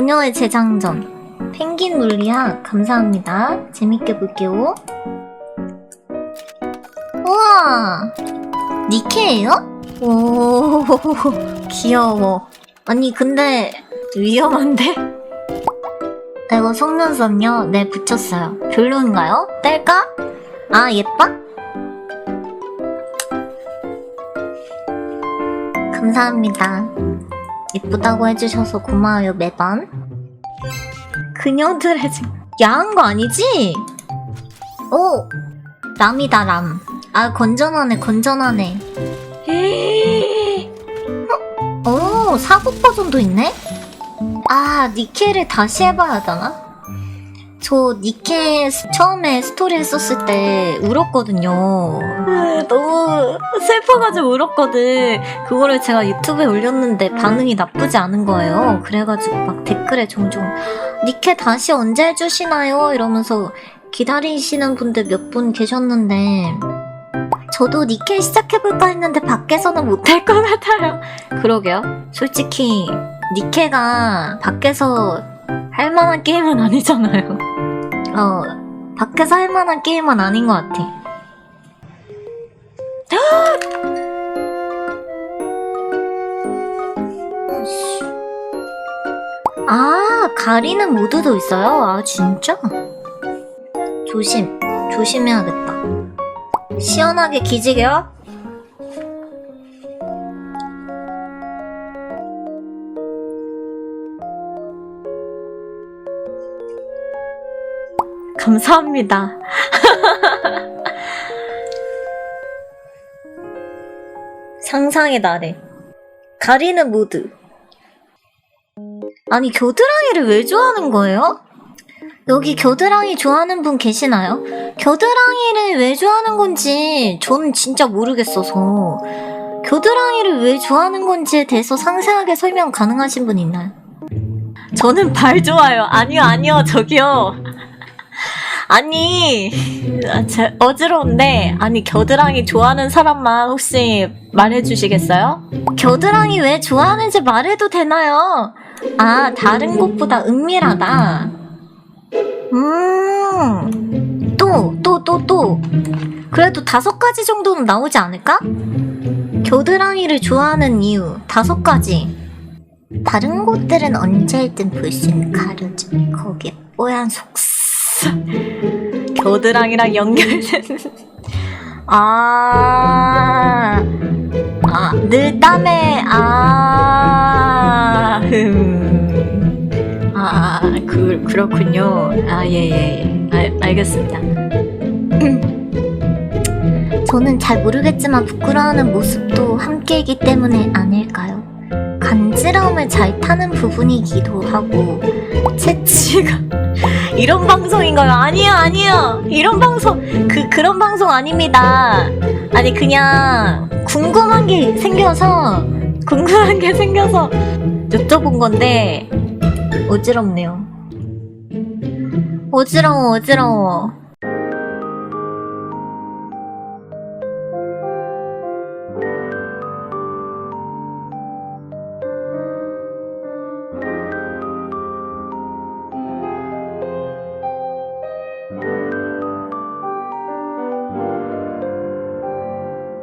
그녀의 재장전. 펭귄 물리학 감사합니다. 재밌게 볼게요. 우와! 니케예요? 오, 귀여워. 아니, 근데 위험한데? 이거 속눈썹요? 네, 붙였어요. 별로인가요? 뗄까? 아, 예뻐? 감사합니다. 예쁘다고 해주셔서 고마워요, 매번. 그녀들의 집. 야한 거 아니지? 오! 람이다, 람. 아, 건전하네, 건전하네. 어? 오, 사국 버전도 있네? 아, 니케를 다시 해봐야 하나? 저 니케 스- 처음에 스토리 했었을 때 울었거든요. 으, 너무 슬퍼가지고 울었거든. 그거를 제가 유튜브에 올렸는데 반응이 나쁘지 않은 거예요. 그래가지고 막 댓글에 종종 니케 다시 언제 해주시나요? 이러면서 기다리시는 분들 몇 분 계셨는데 저도 니케 시작해볼까 했는데 밖에서는 못할 것 같아요. 그러게요. 솔직히 니케가 밖에서 할 만한 게임은 아니잖아요. 어, 밖에서 할 만한 게임은 아닌 것 같아. 아, 가리는 모드도 있어요? 아, 진짜? 조심, 조심해야겠다. 시원하게 기지개요? 감사합니다. 상상의 나래. 가리는 모드. 아니, 겨드랑이를 왜 좋아하는 거예요? 여기 겨드랑이 좋아하는 분 계시나요? 겨드랑이를 왜 좋아하는 건지 저는 진짜 모르겠어서 겨드랑이를 왜 좋아하는 건지에 대해서 상세하게 설명 가능하신 분 있나요? 저는 발 좋아요. 아니요, 아니요, 저기요. 아니, 아, 제- 어지러운데, 아니, 겨드랑이 좋아하는 사람만 혹시 말해주시겠어요? 겨드랑이 왜 좋아하는지 말해도 되나요? 아, 다른 곳보다 은밀하다. 음, 또, 또, 또, 또. 그래도 다섯 가지 정도는 나오지 않을까? 겨드랑이를 좋아하는 이유, 다섯 가지. 다른 곳들은 언제든 볼 수 있는 가려짐, 거기에 뽀얀 속 살. 겨드랑이랑 연결되는. 아, 아, 늘 땀에, 아, 흠. 아, 그, 그렇군요. 아, 예, 예, 예. 알, 알겠습니다. 저는 잘 모르겠지만 부끄러워하는 모습도 함께이기 때문에 아닐까요? 간지러움을 잘 타는 부분이기도 하고, 채취가. 이런 방송인가요? 아니요, 아니요. 이런 방송, 그, 그런 방송 아닙니다. 아니, 그냥, 궁금한 게 생겨서, 궁금한 게 생겨서 여쭤본 건데, 어지럽네요. 어지러워, 어지러워.